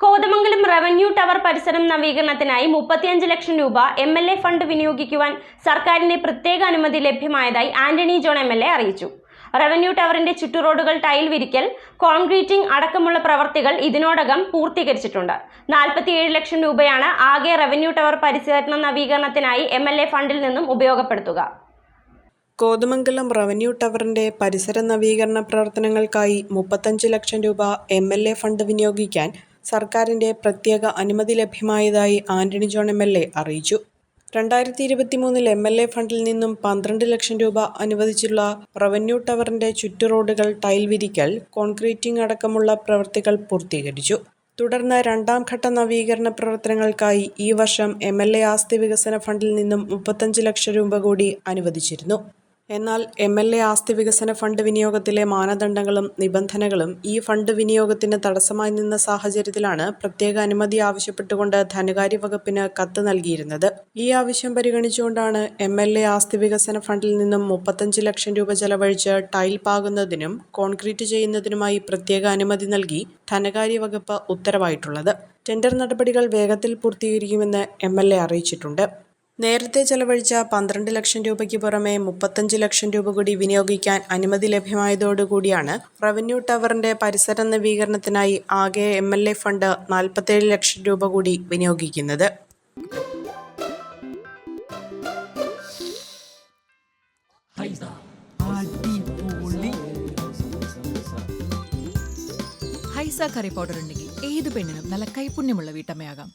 Kothamangalam revenue tower പരിസരം നവീകരണത്തിനായി മുപ്പത്തിയഞ്ച് ലക്ഷം രൂപ എം എൽ എ ഫണ്ട് വിനിയോഗിക്കുവാൻ സർക്കാരിന്റെ പ്രത്യേക അനുമതി ലഭ്യമായതായി Antony John M L A അറിയിച്ചു. റവന്യൂ ടവറിന്റെ ചുറ്റുറോഡുകൾ ടൈൽ വിരിക്കൽ കോൺക്രീറ്റിംഗ് അടക്കമുള്ള പ്രവർത്തികൾ ഇതിനോടകം പൂർത്തീകരിച്ചിട്ടുണ്ട്. നാൽപ്പത്തിയേഴ് ലക്ഷം രൂപയാണ് ആകെ റവന്യൂ ടവർ പരിസര നവീകരണത്തിനായി എം എൽ എ ഫണ്ടിൽ നിന്നും ഉപയോഗപ്പെടുത്തുക. കോതമംഗലം റവന്യൂ ടവറിന്റെ പരിസര നവീകരണ പ്രവർത്തനങ്ങൾക്കായി മുപ്പത്തഞ്ച് ലക്ഷം രൂപ എം എൽ എ ഫണ്ട് വിനിയോഗിക്കാൻ സർക്കാരിന്റെ പ്രത്യേക അനുമതി ലഭ്യമായതായി Antony John M L A അറിയിച്ചു. രണ്ടായിരത്തി ഇരുപത്തിമൂന്നിൽ എം എൽ എ ഫണ്ടിൽ നിന്നും പന്ത്രണ്ട് ലക്ഷം രൂപ അനുവദിച്ചുള്ള റവന്യൂ ടവറിന്റെ ചുറ്റുറോഡുകൾ ടൈൽ വിരിക്കൽ കോൺക്രീറ്റിംഗ് അടക്കമുള്ള പ്രവൃത്തികൾ പൂർത്തീകരിച്ചു. തുടർന്ന് രണ്ടാം ഘട്ട നവീകരണ പ്രവർത്തനങ്ങൾക്കായി ഈ വർഷം എം എൽ എ ആസ്തി വികസന ഫണ്ടിൽ നിന്നും മുപ്പത്തഞ്ച് ലക്ഷം രൂപ കൂടി അനുവദിച്ചിരുന്നു. എന്നാൽ എം എൽ എ ആസ്തി വികസന ഫണ്ട് വിനിയോഗത്തിലെ മാനദണ്ഡങ്ങളും നിബന്ധനകളും ഈ ഫണ്ട് വിനിയോഗത്തിന് തടസ്സമായി നിന്ന സാഹചര്യത്തിലാണ് പ്രത്യേക അനുമതി ആവശ്യപ്പെട്ടുകൊണ്ട് ധനകാര്യ വകുപ്പിന് കത്ത് നൽകിയിരുന്നത്. ഈ ആവശ്യം പരിഗണിച്ചുകൊണ്ടാണ് എം എൽ എ ആസ്തി വികസന ഫണ്ടിൽ നിന്നും മുപ്പത്തഞ്ച് ലക്ഷം രൂപ ചെലവഴിച്ച് ടൈൽ പാകുന്നതിനും കോൺക്രീറ്റ് ചെയ്യുന്നതിനുമായി പ്രത്യേക അനുമതി നൽകി ധനകാര്യ വകുപ്പ് ഉത്തരവായിട്ടുള്ളത്. ടെൻഡർ നടപടികൾ വേഗത്തിൽ പൂർത്തീകരിക്കുമെന്ന് എം അറിയിച്ചിട്ടുണ്ട്. നേരത്തെ ചെലവഴിച്ച പന്ത്രണ്ട് ലക്ഷം രൂപയ്ക്ക് പുറമെ മുപ്പത്തഞ്ച് ലക്ഷം രൂപ കൂടി വിനിയോഗിക്കാൻ അനുമതി ലഭ്യമായതോടുകൂടിയാണ് റവന്യൂ ടവറിന്റെ പരിസര നവീകരണത്തിനായി ആകെ എം എൽ എ ഫണ്ട് നാൽപ്പത്തേഴ് ലക്ഷം രൂപ കൂടി വിനിയോഗിക്കുന്നത്. ഹൈസ കറി പൗഡർ ഉണ്ടെങ്കിൽ ഏത് പെണ്ണിനും നല്ല കൈപുണ്യമുള്ള വീട്ടമ്മയാകാം.